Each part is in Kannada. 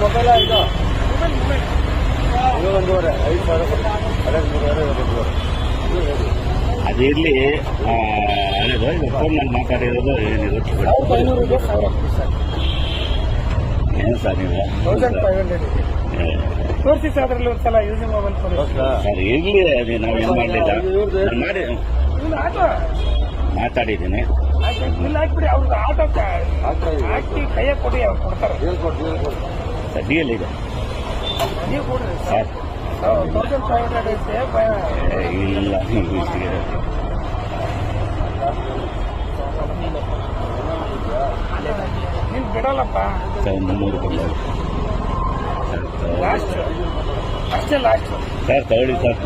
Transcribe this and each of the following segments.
ಮೊಬೈಲ ಇದು ಒಂದೂವರೆ ಐದು ಸಾವಿರ ಮೂರುವರೆ ಅದು ಹಳೇದು ಈಗ ಫೋನ್ನಲ್ಲಿ ಮಾತಾಡಿರೋದು ಏನಿದೆ ಇದೆ ಏನು ಸರ್ ನೀವು ತೌಸಂಡ್ ಫೈವ್ ಹಂಡ್ರೆಡ್ ಇದೆ? ತೋರಿಸಿ ಸರ್ ಅದರಲ್ಲಿ ಒಂದ್ಸಲ ಯೂಸ್ ಮೊಬೈಲ್ ಸರ್ ಇರ್ಲಿ ಅದೇ ನಾವೇನು ಮಾಡಲಿಲ್ಲ ಮಾಡಿ ಮಾತಾಡಿದ್ದೀನಿ. ಹಾಕ್ಬಿಡಿ ಅವ್ರಿಗೆ ಆಟೋ ಹಾಕಿ ಕೈಯ ಕೊಡಿ ಅವ್ರು ಕೊಡ್ತಾರೆ. ಸರ್ ಡಿಎಲ್ ಈಗ ಇದೆ. ನೀವು ಕೊಡ್ರಿ ಸರ್. ತೌಸಂಡ್ ಫೈವ್ ಹಂಡ್ರೆಡ್ ಐತೆ ಇಲ್ಲ ನೀನು ಬಿಡಲ್ಲಪ್ಪ. ಸರ್ ಮುನ್ನೂರು ಸರ್, ಲಾಸ್ಟ್. ಅಷ್ಟೇ ಲಾಸ್ಟ್. ಸರ್ ತಗೊಳ್ಳಿ ಸರ್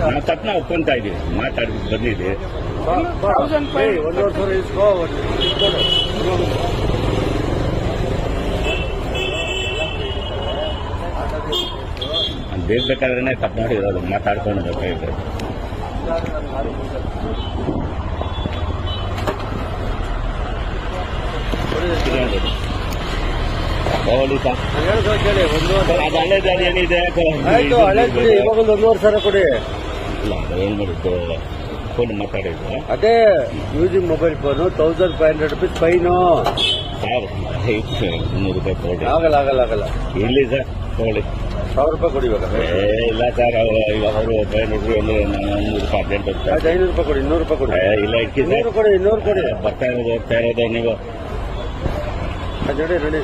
ನಾವು ತಪ್ಪನ ಒಪ್ಕೊಂತ ಇದ್ದೀವಿ ಮಾತಾಡ್ಬಿಟ್ಟು ಬಂದಿದ್ದೆ. ತೌಸಂಡ್ ಫೈವ್ ಒಂದೂವರೆ ಸಾವಿರ ಇಸ್ಕೋ ಅದು ಬೇಕಾದ್ರೆ ಮಾಡಿ ಇರೋದು ಮಾತಾಡ್ಕೊಂಡು ಬೇಕಾಗಿದೆ ಅದು ಏನಿದೆ? ಆಯ್ತು ಹಳೆ ಕೊಡಿ ಇವಾಗ ಒಂದು ಒಂದೂವರೆ ಸಾವಿರ ಕೊಡಿ. ಇಲ್ಲ ಏನು ಮಾಡಿದ್ದು? ಫೋನ್ ಮಾತಾಡಿದ್ರು. ಅದೇ using mobile phone thousand five hundred rupees fine sir ಮುನ್ನೂರು ರೂಪಾಯಿ ತಗೊಳ್ಳಿ. ಆಗಲ್ಲ ಆಗಲ್ಲ ಆಗಲ್ಲ. ಇಲ್ಲಿ ಸರ್ ತಗೊಳ್ಳಿ. ಸಾವಿರ ರೂಪಾಯಿ ಕೊಡಿ ಇವಾಗ. ಏ ಇಲ್ಲ ಸರ್ ಇವಾಗ ಅವರು ನೋಡ್ರಿ ಅಂದ್ರೆ ನಾನು ನೂರು ರೂಪಾಯಿ ಅರ್ಜೆಂಟ್ ಹೋಗ್ತಾರೆ. ಐನೂರು ರೂಪಾಯಿ ಕೊಡಿ ಇನ್ನೂರು ರೂಪಾಯಿ ಕೊಡಿ. ಏ, ಇಲ್ಲ ಇಕ್ಕಿ ಸರ್. ಇನ್ನೂರು ಕೊಡಿ ಇನ್ನೂರು ಕೊಡಿ. ಬರ್ತಾ ಇರೋದು ಹೋಗ್ತಾ ಇರೋದು ನೀವು. ಅದು ನೋಡಿ ನೋಡಿ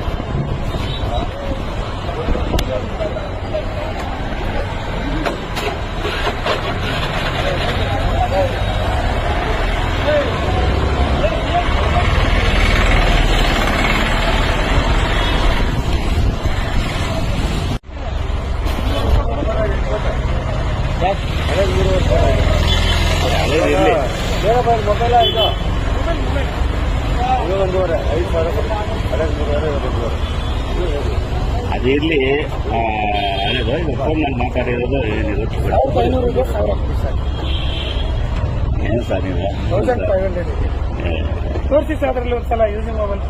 ಹಳೆ ಮೂರುವರೆ ಸಾವಿರ ಹಳೇದು ಇರ್ಲಿ ಏನಪ್ಪ ಮೊಬೈಲ ಇದು ಒಂದೂವರೆ ಐದು ಸಾವಿರ ಮೂರುವರೆ ಒಂದೂವರೆ ಅದು ಇರ್ಲಿ ಆ, ಹಳೇದು ಈಗ ಫೋನ್ನಲ್ಲಿ ಮಾತಾಡಿರೋದು ಏನಿದೆ ಸರ್ ಏನು ಸರ್ ನೀವು ಫೈವ್ ಸರ್ ಅದರಲ್ಲಿ ಯೂಸ್ ಮೊಬೈಲ್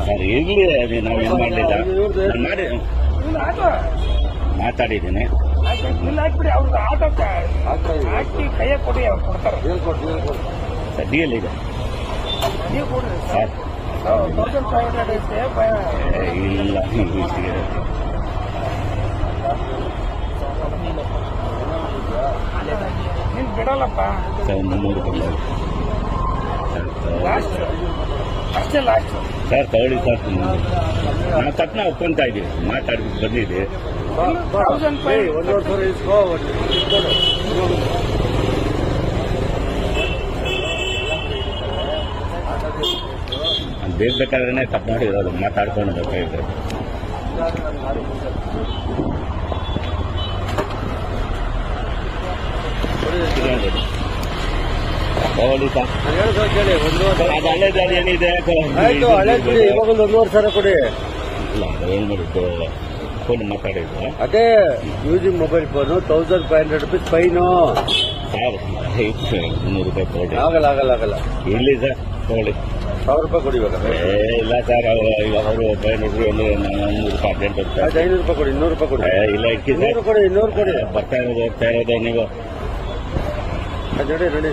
ಸರ್ ಇರ್ಲಿ ಅದು ನಾನು ಮಾಡಿ ಮಾತಾಡಿದ್ದೀನಿ. ಹಾಕ್ಬಿಡಿ ಅವ್ರಿಗೆ ಆಟೋ ಹಾಕಿ ಕೈಯ ಕೊಡಿ ಅವ್ರು ಕೊಡ್ತಾರೆ. ಡಿಎಲ್ ಇದೆ. ನೀವು ಕೊಡ್ರಿ. ಸರ್ ತೌಸಂಡ್ ಫೈವ್ ಹಂಡ್ರೆಡ್ ಐತೆ ಇಲ್ಲ ನೀನು ಬಿಡಲ್ಲಪ್ಪ. ಮುನ್ನೂರು ಲಾಸ್ಟ್ ಅಷ್ಟೇ ಸರ್ ತಗೊಳ್ಳಿ ಸರ್ ನಾವು ತಪ್ಪನ ಒಪ್ಕೊಂತ ಇದ್ದೀವಿ ಮಾತಾಡ್ಬಿಟ್ಟು ಬಂದಿದ್ದೆ. ತೌಸಂಡ್ ಫೈವ್ ಒಂದೂವರೆ ಸಾವಿರ ಬೇಕಾದ್ರೆ ತಪ್ಪು ಮಾಡಿರೋದು. ಮಾತಾಡ್ಕೊಂಡು ಬೇಕಾಗಿದೆ ಸರ್ ಸರ್ ಹೇಳ್ದು ಕೇಳಿ ಒಂದೂವರೆ ಸರ್ ಅದು ಹಳೇದು ಅದು ಏನಿದೆ? ಆಯ್ತು ಹಳೆ ಕೊಡಿ ಇವಾಗ ಒಂದು ಒಂದೂವರೆ ಸಾವಿರ ಕೊಡಿ. ಇಲ್ಲ ಏನು ಮಾಡಿದ್ದು? ಫೋನ್ ಮಾತಾಡಿದ್ದು ಅದೇ using mobile phone thousand five hundred rupees fine. ಮುನ್ನೂರು ರೂಪಾಯಿ ತಗೊಳ್ಳಿ ಆಗಲ್ಲ ಆಗಲ್ಲ ಆಗಲ್ಲ. ಇಲ್ಲಿ ಸರ್ ತಗೊಳ್ಳಿ ಸಾವಿರ ರೂಪಾಯಿ ಕೊಡಿ ಇವಾಗ. ಇಲ್ಲ ಸರ್ ಇವಾಗ ಅವರು ನೂರು ರೂಪಾಯಿ ಅರ್ಜೆಂಟ್ ಐನೂರು ರೂಪಾಯಿ ಕೊಡಿ ಇನ್ನೂರು ರೂಪಾಯಿ ಕೊಡಿ. ಇಲ್ಲ ಇಕ್ಕಿ ಸರ್. ಕೊಡಿ ಇನ್ನೂರು ಕೊಡಿ. ಬರ್ತಾ ಇರೋದು ಹೋಗ್ತಾ ಇರೋದು ನೀವು. ನೋಡಿ ನೋಡಿ.